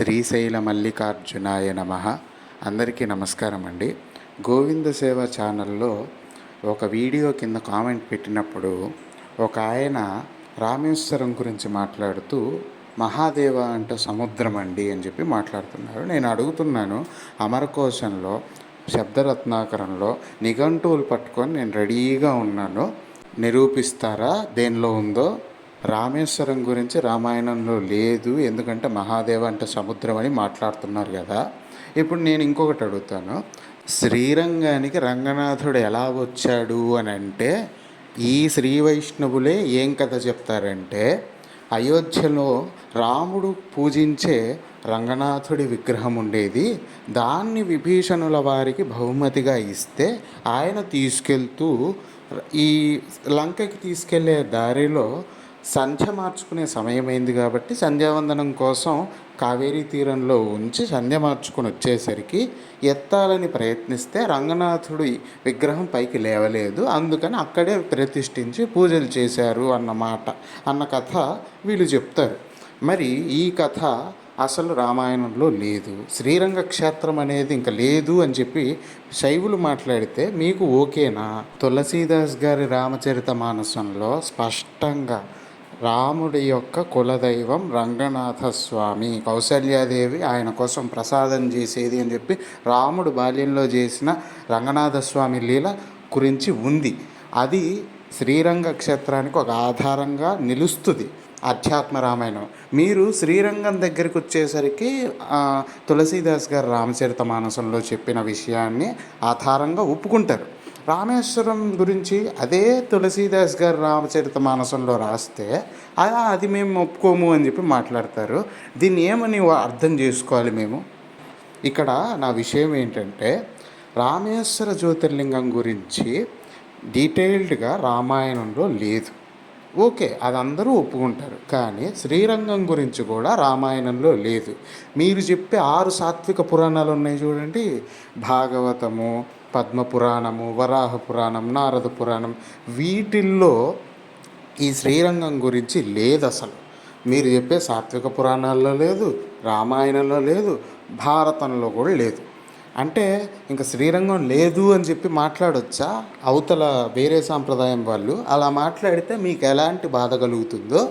శ్రీశైల మల్లికార్జునాయ నమ. అందరికీ నమస్కారం అండి. గోవింద సేవ ఛానల్లో ఒక వీడియో కింద కామెంట్ పెట్టినప్పుడు ఒక ఆయన రామేశ్వరం గురించి మాట్లాడుతూ మహాదేవ అంటే సముద్రం అండి అని చెప్పి మాట్లాడుతున్నారు. నేను అడుగుతున్నాను అమరకోశంలో శబ్దరత్నాకరంలో నిఘంటువులు పట్టుకొని నేను రెడీగా ఉన్నాను. నిరూపిస్తారా? దేనిలో ఉందో? రామేశ్వరం గురించి రామాయణంలో లేదు ఎందుకంటే మహాదేవ అంటే సముద్రం అని మాట్లాడుతున్నారు కదా. ఇప్పుడు నేను ఇంకొకటి అడుగుతాను. శ్రీరంగానికి రంగనాథుడు ఎలా వచ్చాడు అని అంటే ఈ శ్రీ వైష్ణవులే ఏం కథ చెప్తారంటే అయోధ్యలో రాముడు పూజించే రంగనాథుడి విగ్రహం ఉండేది. దాన్ని విభీషణుల వారికి బహుమతిగా ఇస్తే ఆయన తీసుకెళ్తూ ఈ లంకకి తీసుకెళ్ళే దారిలో సంధ్య మార్చుకునే సమయమైంది కాబట్టి సంధ్యావందనం కోసం కావేరీ తీరంలో ఉంచి సంధ్య మార్చుకుని వచ్చేసరికి ఎత్తాలని ప్రయత్నిస్తే రంగనాథుడి విగ్రహం పైకి లేవలేదు. అందుకని అక్కడే ప్రతిష్ఠించి పూజలు చేశారు అన్నమాట అన్న కథ వీళ్ళు చెప్తారు. మరి ఈ కథ అసలు రామాయణంలో లేదు. శ్రీరంగ క్షేత్రం అనేది ఇంకా లేదు అని చెప్పి శైవులు మాట్లాడితే మీకు ఓకేనా? తులసీదాస్ గారి రామచరిత మానసంలో స్పష్టంగా రాముడి యొక్క కులదైవం రంగనాథ స్వామి కౌసల్యాదేవి ఆయన కోసం ప్రసాదం చేసేది అని చెప్పి రాముడు బాల్యంలో చేసిన రంగనాథ స్వామి లీల గురించి ఉంది. అది శ్రీరంగ క్షేత్రానికి ఒక ఆధారంగా నిలుస్తుంది అధ్యాత్మ రామాయణం. మీరు శ్రీరంగం దగ్గరికి వచ్చేసరికి తులసీదాస్ గారు రామచరిత మానసంలో చెప్పిన విషయాన్ని ఆధారంగా ఒప్పుకుంటారు. రామేశ్వరం గురించి అదే తులసీదాస్ గారు రామచరిత మానసంలో రాస్తే అది మేము ఒప్పుకోము అని చెప్పి మాట్లాడతారు. దీన్ని ఏమని అర్థం చేసుకోవాలి మేము? ఇక్కడ నా విషయం ఏంటంటే రామేశ్వర జ్యోతిర్లింగం గురించి డీటెయిల్డ్గా రామాయణంలో లేదు. ఓకే అది అందరూ ఒప్పుకుంటారు. కానీ శ్రీరంగం గురించి కూడా రామాయణంలో లేదు. మీరు చెప్పే ఆరు సాత్విక పురాణాలు ఉన్నాయి చూడండి. భాగవతము పద్మపురాణము వరాహ పురాణం నారద పురాణం. వీటిల్లో ఈ శ్రీరంగం గురించి లేదు అసలు మీరు చెప్పే సాత్విక పురాణాల్లో లేదు రామాయణంలో లేదు భారతంలో కూడా లేదు. అంటే ఇంకా శ్రీరంగం లేదు అని చెప్పి మాట్లాడొచ్చా? అవతల వేరే సాంప్రదాయం వాళ్ళు అలా మాట్లాడితే మీకు ఎలాంటి బాధ కలుగుతుందో?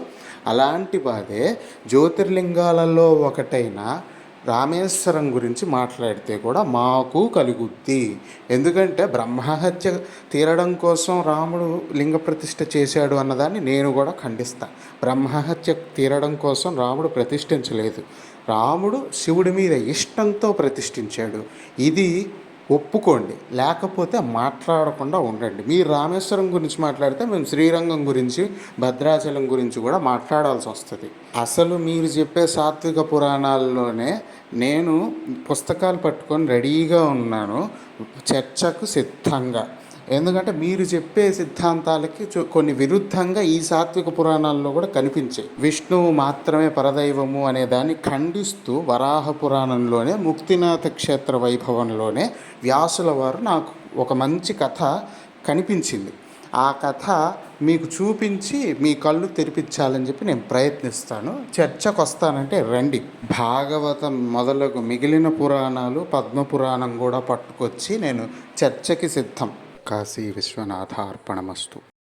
అలాంటి బాధే జ్యోతిర్లింగాలలో ఒకటైన రామేశ్వరం గురించి మాట్లాడితే కూడా మాకు కలుగుద్ది. ఎందుకంటే బ్రహ్మహత్య తీరడం కోసం రాముడు లింగ ప్రతిష్ఠ చేశాడు అన్నదాన్ని నేను కూడా ఖండిస్తాను బ్రహ్మహత్య తీరడం కోసం రాముడు ప్రతిష్ఠించలేదు. రాముడు శివుడి మీద ఇష్టంతో ప్రతిష్ఠించాడు. ఇది ఒప్పుకోండి. లేకపోతే మాట్లాడకుండా ఉండండి. మీరు రామేశ్వరం గురించి మాట్లాడితే మేము శ్రీరంగం గురించి భద్రాచలం గురించి కూడా మాట్లాడాల్సి వస్తుంది. అసలు మీరు చెప్పే సాత్విక పురాణాల్లోనే నేను పుస్తకాలు పట్టుకొని రెడీగా ఉన్నాను. చర్చకు సిద్ధంగా. ఎందుకంటే మీరు చెప్పే సిద్ధాంతాలకి కొన్ని విరుద్ధంగా ఈ సాత్విక పురాణాల్లో కూడా కనిపించాయి. విష్ణువు మాత్రమే పరదైవము అనే దాన్ని ఖండిస్తూ వరాహ పురాణంలోనే ముక్తినాథ క్షేత్ర వైభవంలోనే వ్యాసుల వారు నాకు ఒక మంచి కథ కనిపించింది. ఆ కథ మీకు చూపించి మీ కళ్ళు తెరిపించాలని చెప్పి నేను ప్రయత్నిస్తాను. చర్చకు వస్తానంటే రండి. భాగవతం మొదలగు మిగిలిన పురాణాలు పద్మ పురాణం కూడా పట్టుకొచ్చి నేను చర్చకి సిద్ధం. काशी विश्वनाथ अर्पणमस्तु